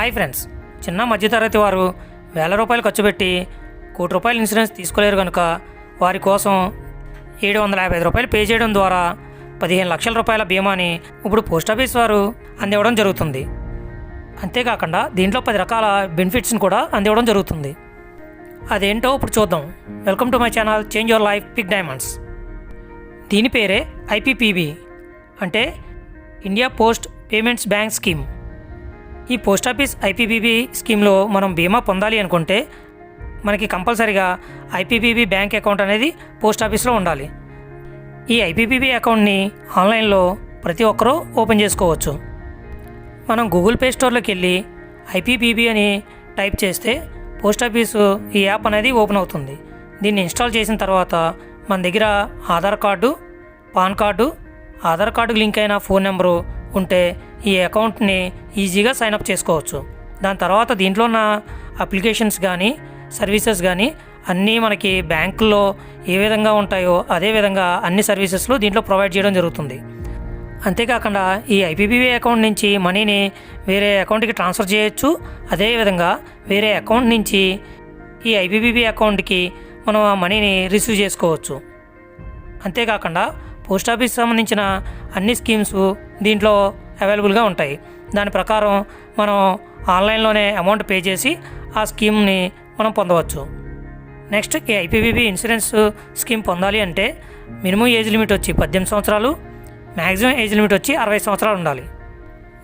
Hi friends. చిన్న మధ్యతరగతి వారు వేల రూపాయలు ఖర్చు పెట్టి కోటి రూపాయల ఇన్సూరెన్స్ తీసుకోలేరు కనుక వారి కోసం ఏడు వందల యాభై ఐదు రూపాయలు పే చేయడం ద్వారా పదిహేను లక్షల రూపాయల బీమాని ఇప్పుడు పోస్ట్ ఆఫీస్ వారు అందివ్వడం జరుగుతుంది. అంతేకాకుండా దీంట్లో పది రకాల బెనిఫిట్స్ని కూడా అందివ్వడం జరుగుతుంది. అదేంటో ఇప్పుడు చూద్దాం. Welcome to my channel change your life pick diamonds. దీని పేరే ఐపీపీబీ. అంటే India post payments bank scheme. ఈ పోస్ట్ ఆఫీస్ ఐపీబీబీ స్కీమ్లో మనం బీమా పొందాలి అనుకుంటే మనకి కంపల్సరీగా ఐపీబీబీ బ్యాంక్ అకౌంట్ అనేది పోస్ట్ ఆఫీస్లో ఉండాలి. ఈ ఐపీబీబీ అకౌంట్ని ఆన్లైన్లో ప్రతి ఒక్కరూ ఓపెన్ చేసుకోవచ్చు. మనం గూగుల్ ప్లే స్టోర్లోకి వెళ్ళి ఐపీబీబీ అని టైప్ చేస్తే పోస్ట్ ఆఫీసు ఈ యాప్ అనేది ఓపెన్ అవుతుంది. దీన్ని ఇన్స్టాల్ చేసిన తర్వాత మన దగ్గర Aadhaar card PAN card Aadhaar కార్డుకు లింక్ అయిన ఫోన్ నెంబరు ఉంటే ఈ అకౌంట్ని ఈజీగా సైన్అప్ చేసుకోవచ్చు. దాని తర్వాత దీంట్లో ఉన్న అప్లికేషన్స్ కానీ సర్వీసెస్ కానీ అన్నీ మనకి బ్యాంకుల్లో ఏ విధంగా ఉంటాయో అదే విధంగా అన్ని సర్వీసెస్లు దీంట్లో ప్రొవైడ్ చేయడం జరుగుతుంది. అంతేకాకుండా ఈ ఐపీబీబీ అకౌంట్ నుంచి మనీని వేరే అకౌంట్కి ట్రాన్స్ఫర్ చేయొచ్చు. అదేవిధంగా వేరే అకౌంట్ నుంచి ఈ ఐపీబీబీ అకౌంట్కి మనం ఆ మనీని రిసీవ్ చేసుకోవచ్చు. అంతేకాకుండా పోస్ట్ ఆఫీస్ సంబంధించిన అన్ని స్కీమ్స్ దీంట్లో అవైలబుల్గా ఉంటాయి. దాని ప్రకారం మనం ఆన్లైన్లోనే అమౌంట్ పే చేసి ఆ స్కీమ్ని మనం పొందవచ్చు. నెక్స్ట్ ఈ ఐపీబీబీ ఇన్సూరెన్స్ స్కీమ్ పొందాలి అంటే మినిమం ఏజ్ లిమిట్ వచ్చి పద్దెనిమిది సంవత్సరాలు మ్యాక్సిమం ఏజ్ లిమిట్ వచ్చి అరవై సంవత్సరాలు ఉండాలి.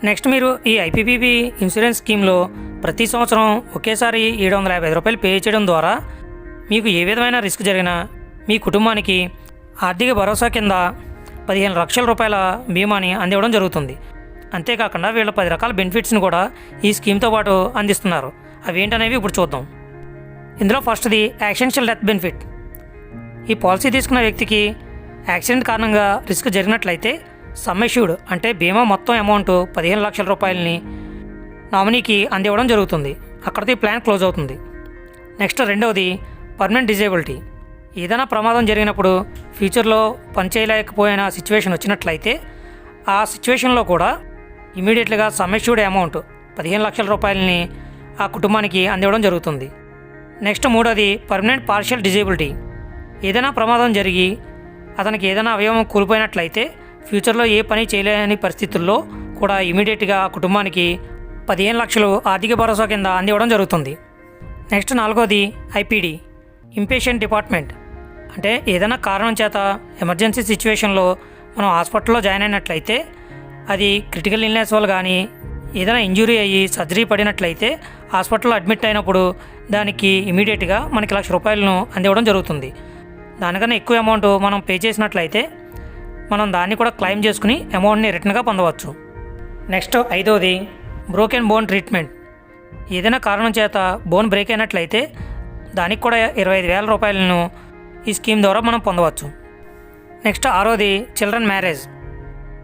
నెక్స్ట్ మీరు ఈ ఐపీబీబీ ఇన్సూరెన్స్ స్కీమ్లో ప్రతి సంవత్సరం ఒకేసారి ఏడు వందల యాభై ఐదు రూపాయలు పే చేయడం ద్వారా మీకు ఏ విధమైన రిస్క్ జరిగినా మీ కుటుంబానికి ఆర్థిక భరోసా కింద పదిహేను లక్షల రూపాయల బీమాని అందివ్వడం జరుగుతుంది. అంతేకాకుండా వీళ్ళ పది రకాల బెనిఫిట్స్ని కూడా ఈ స్కీమ్తో పాటు అందిస్తున్నారు. అవి ఏంటనేవి ఇప్పుడు చూద్దాం. ఇందులో ఫస్ట్ది యాక్సిడెన్షియల్ డెత్ బెనిఫిట్. ఈ పాలసీ తీసుకున్న వ్యక్తికి యాక్సిడెంట్ కారణంగా రిస్క్ జరిగినట్లయితే సమ్మెష్యూడ్ అంటే బీమా మొత్తం అమౌంట్ పదిహేను లక్షల రూపాయలని నామినీకి అందివ్వడం జరుగుతుంది. అక్కడితో ఈ ప్లాన్ క్లోజ్ అవుతుంది. నెక్స్ట్ రెండవది పర్మనెంట్ డిజేబిలిటీ. ఏదైనా ప్రమాదం జరిగినప్పుడు ఫ్యూచర్లో పనిచేయలేకపోయిన సిచ్యువేషన్ వచ్చినట్లయితే ఆ సిచ్యువేషన్లో కూడా ఇమీడియట్గా సమ్మెష్యూడ్ అమౌంట్ పదిహేను లక్షల రూపాయలని ఆ కుటుంబానికి అందివ్వడం జరుగుతుంది. నెక్స్ట్ మూడోది పర్మనెంట్ పార్షియల్ డిజేబిలిటీ. ఏదైనా ప్రమాదం జరిగి అతనికి ఏదైనా అవయవం కోల్పోయినట్లయితే ఫ్యూచర్లో ఏ పని చేయలేని పరిస్థితుల్లో కూడా ఇమీడియట్గా ఆ కుటుంబానికి పదిహేను లక్షలు ఆర్థిక భరోసా కింద అందివ్వడం జరుగుతుంది. నెక్స్ట్ నాలుగోది ఐపీడీ ఇంపేషెంట్ డిపార్ట్మెంట్. అంటే ఏదైనా కారణం చేత ఎమర్జెన్సీ సిచ్యువేషన్లో మనం హాస్పిటల్లో జాయిన్ అయినట్లయితే అది క్రిటికల్ ఇల్నెస్ వల్ల కానీ ఏదైనా ఇంజురీ అయ్యి సర్జరీ పడినట్లయితే హాస్పిటల్లో అడ్మిట్ అయినప్పుడు దానికి ఇమీడియట్గా మనకి లక్ష రూపాయలను అందివ్వడం జరుగుతుంది. దానికన్నా ఎక్కువ అమౌంట్ మనం పే చేసినట్లయితే మనం దాన్ని కూడా క్లెయిమ్ చేసుకుని అమౌంట్ని రిటర్న్గా పొందవచ్చు. నెక్స్ట్ ఐదవది బ్రోకెన్ బోన్ ట్రీట్మెంట్. ఏదైనా కారణం చేత బోన్ బ్రేక్ అయినట్లయితే దానికి కూడా ఇరవై ఐదు వేల రూపాయలను ఈ స్కీమ్ ద్వారా మనం పొందవచ్చు. నెక్స్ట్ ఆరోది చిల్డ్రన్ మ్యారేజ్.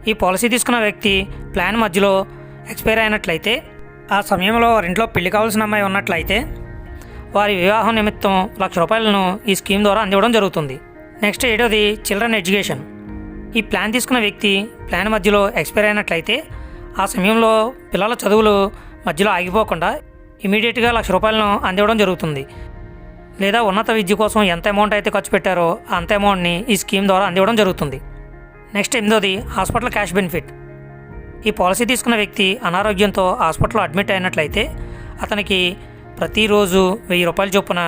ఈ పాలసీ తీసుకున్న వ్యక్తి ప్లాన్ మధ్యలో ఎక్స్పైర్ అయినట్లయితే ఆ సమయంలో వారి ఇంట్లో పెళ్ళి కావాల్సిన అమ్మాయి ఉన్నట్లయితే వారి వివాహం నిమిత్తం లక్ష రూపాయలను ఈ స్కీమ్ ద్వారా అందివ్వడం జరుగుతుంది. నెక్స్ట్ ఏడోది చిల్డ్రన్ ఎడ్యుకేషన్. ఈ ప్లాన్ తీసుకున్న వ్యక్తి ప్లాన్ మధ్యలో ఎక్స్పైర్ అయినట్లయితే ఆ సమయంలో పిల్లల చదువులు మధ్యలో ఆగిపోకుండా ఇమీడియట్గా లక్ష రూపాయలను అందివ్వడం జరుగుతుంది. లేదా ఉన్నత విద్య కోసం ఎంత అమౌంట్ అయితే ఖర్చు పెట్టారో అంత అమౌంట్ని ఈ స్కీమ్ ద్వారా అందివ్వడం జరుగుతుంది. నెక్స్ట్ ఎనిమిదోది హాస్పిటల్ క్యాష్ బెనిఫిట్ ఈ పాలసీ తీసుకున్న వ్యక్తి అనారోగ్యంతో హాస్పిటల్లో అడ్మిట్ అయినట్లయితే అతనికి ప్రతిరోజు వెయ్యి రూపాయల చొప్పున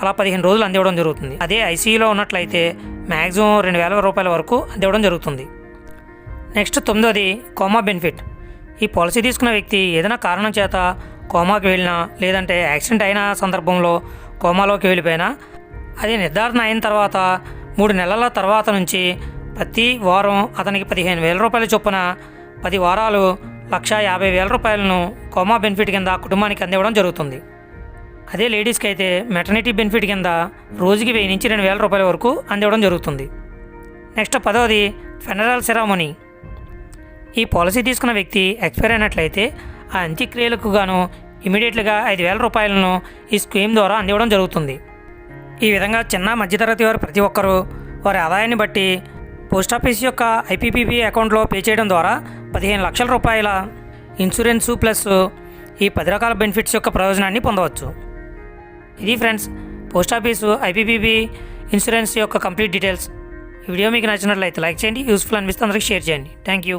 అలా పదిహేను రోజులు అందివ్వడం జరుగుతుంది. అదే ఐసీయూలో ఉన్నట్లయితే మ్యాక్సిమం రెండు వేల రూపాయల వరకు అందివ్వడం జరుగుతుంది. నెక్స్ట్ తొమ్మిదోది కోమా బెనిఫిట్ ఈ పాలసీ తీసుకున్న వ్యక్తి ఏదైనా కారణం చేత కోమాకి వెళ్ళినా లేదంటే యాక్సిడెంట్ అయిన సందర్భంలో కోమాలోకి వెళ్ళిపోయినా అది నిర్ధారణ అయిన తర్వాత మూడు నెలల తర్వాత నుంచి ప్రతి వారం అతనికి పదిహేను వేల రూపాయల చొప్పున పది వారాలు లక్ష యాభై వేల రూపాయలను కోమా బెనిఫిట్ కింద కుటుంబానికి అందివ్వడం జరుగుతుంది. అదే లేడీస్కి అయితే మెటర్నిటీ బెనిఫిట్ కింద రోజుకి వెయ్యి నుంచి రెండు వేల రూపాయల వరకు అందివ్వడం జరుగుతుంది. నెక్స్ట్ పదవది ఫెనరల్ సెరామనీ. ఈ పాలసీ తీసుకున్న వ్యక్తి ఎక్స్పైర్ అయినట్లయితే ఆ అంత్యక్రియలకు గాను ఇమీడియట్గా ఐదు వేల రూపాయలను ఈ స్కీమ్ ద్వారా అందివ్వడం జరుగుతుంది. ఈ విధంగా చిన్న మధ్యతరగతి వారు ప్రతి ఒక్కరూ వారి ఆదాయాన్ని బట్టి పోస్ట్ ఆఫీస్ యొక్క ఐపీపీబీ అకౌంట్లో పే చేయడం ద్వారా పదిహేను లక్షల రూపాయల ఇన్సూరెన్సు ప్లస్ ఈ పది రకాల బెనిఫిట్స్ యొక్క ప్రయోజనాన్ని పొందవచ్చు. ఇది friends post office IPPB insurance యొక్క కంప్లీట్ డీటెయిల్స్. ఈ వీడియో మీకు నచ్చినట్లయితే లైక్ చేయండి యూస్ఫుల్ అనిపిస్తే అందరికి షేర్ చేయండి. Thank you.